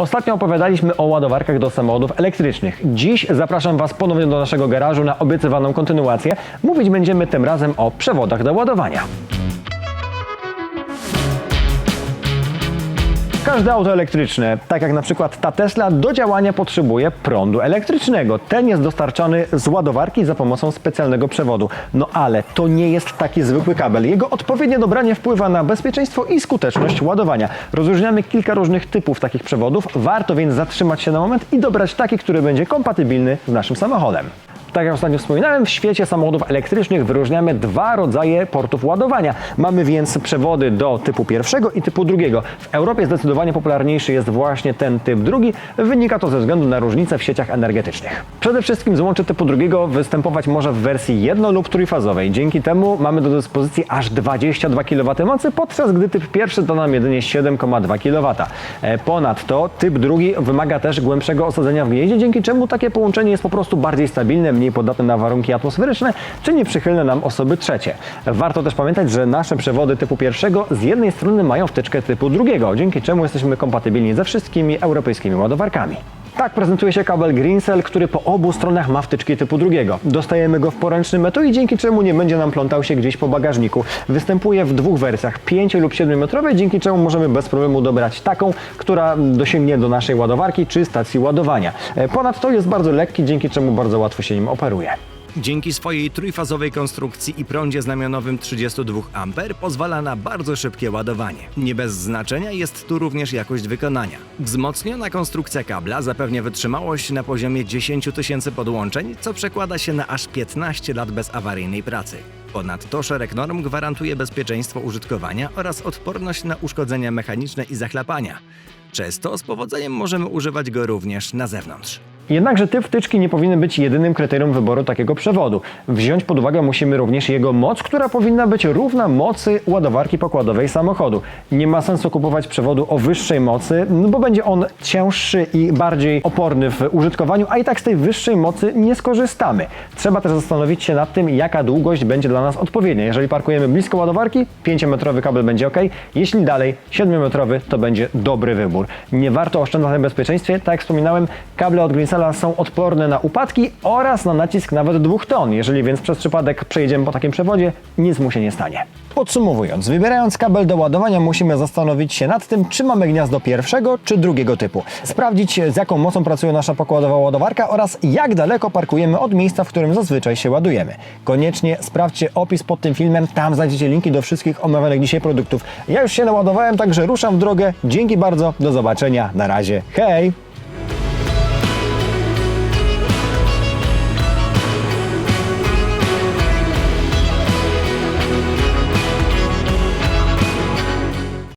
Ostatnio opowiadaliśmy o ładowarkach do samochodów elektrycznych. Dziś zapraszam Was ponownie do naszego garażu na obiecywaną kontynuację. Mówić będziemy tym razem o przewodach do ładowania. Każde auto elektryczne, tak jak na przykład ta Tesla, do działania potrzebuje prądu elektrycznego. Ten jest dostarczany z ładowarki za pomocą specjalnego przewodu. No ale to nie jest taki zwykły kabel. Jego odpowiednie dobranie wpływa na bezpieczeństwo i skuteczność ładowania. Rozróżniamy kilka różnych typów takich przewodów. Warto więc zatrzymać się na moment i dobrać taki, który będzie kompatybilny z naszym samochodem. Tak jak ostatnio wspominałem, w świecie samochodów elektrycznych wyróżniamy dwa rodzaje portów ładowania. Mamy więc przewody do typu pierwszego i typu drugiego. W Europie zdecydowanie popularniejszy jest właśnie ten typ drugi. Wynika to ze względu na różnice w sieciach energetycznych. Przede wszystkim złącze typu drugiego występować może w wersji jedno- lub trójfazowej. Dzięki temu mamy do dyspozycji aż 22 kW mocy, podczas gdy typ pierwszy da nam jedynie 7,2 kW. E, Ponadto typ drugi wymaga też głębszego osadzenia w gnieździe, dzięki czemu takie połączenie jest po prostu bardziej stabilne, mniej podatne na warunki atmosferyczne, czy nieprzychylne nam osoby trzecie. Warto też pamiętać, że nasze przewody typu pierwszego z jednej strony mają wtyczkę typu drugiego, dzięki czemu jesteśmy kompatybilni ze wszystkimi europejskimi ładowarkami. Tak prezentuje się kabel Greencell, który po obu stronach ma wtyczki typu drugiego. Dostajemy go w poręcznym etui, dzięki czemu nie będzie nam plątał się gdzieś po bagażniku. Występuje w dwóch wersjach, 5 lub 7 metrowej, dzięki czemu możemy bez problemu dobrać taką, która dosięgnie do naszej ładowarki czy stacji ładowania. E, Ponadto jest bardzo lekki, dzięki czemu bardzo łatwo się nim operuje. Dzięki swojej trójfazowej konstrukcji i prądzie znamionowym 32 A pozwala na bardzo szybkie ładowanie. Nie bez znaczenia jest tu również jakość wykonania. Wzmocniona konstrukcja kabla zapewnia wytrzymałość na poziomie 10 tysięcy podłączeń, co przekłada się na aż 15 lat bez awaryjnej pracy. Ponadto szereg norm gwarantuje bezpieczeństwo użytkowania oraz odporność na uszkodzenia mechaniczne i zachlapania. Często z powodzeniem możemy używać go również na zewnątrz. Jednakże typ wtyczki nie powinien być jedynym kryterium wyboru takiego przewodu. Wziąć pod uwagę musimy również jego moc, która powinna być równa mocy ładowarki pokładowej samochodu. Nie ma sensu kupować przewodu o wyższej mocy, no bo będzie on cięższy i bardziej oporny w użytkowaniu, a i tak z tej wyższej mocy nie skorzystamy. Trzeba też zastanowić się nad tym, jaka długość będzie dla nas odpowiednia. Jeżeli parkujemy blisko ładowarki, 5-metrowy kabel będzie ok, jeśli dalej 7-metrowy to będzie dobry wybór. Nie warto oszczędzać na bezpieczeństwie, tak jak wspominałem, kable od Są odporne na upadki oraz na nacisk nawet 2 ton. Jeżeli więc przez przypadek przejedziemy po takim przewodzie, nic mu się nie stanie. Podsumowując, wybierając kabel do ładowania musimy zastanowić się nad tym, czy mamy gniazdo pierwszego czy drugiego typu. Sprawdzić z jaką mocą pracuje nasza pokładowa ładowarka oraz jak daleko parkujemy od miejsca, w którym zazwyczaj się ładujemy. Koniecznie sprawdźcie opis pod tym filmem, tam znajdziecie linki do wszystkich omawianych dzisiaj produktów. Ja już się naładowałem, także ruszam w drogę. Dzięki bardzo, do zobaczenia, na razie, hej!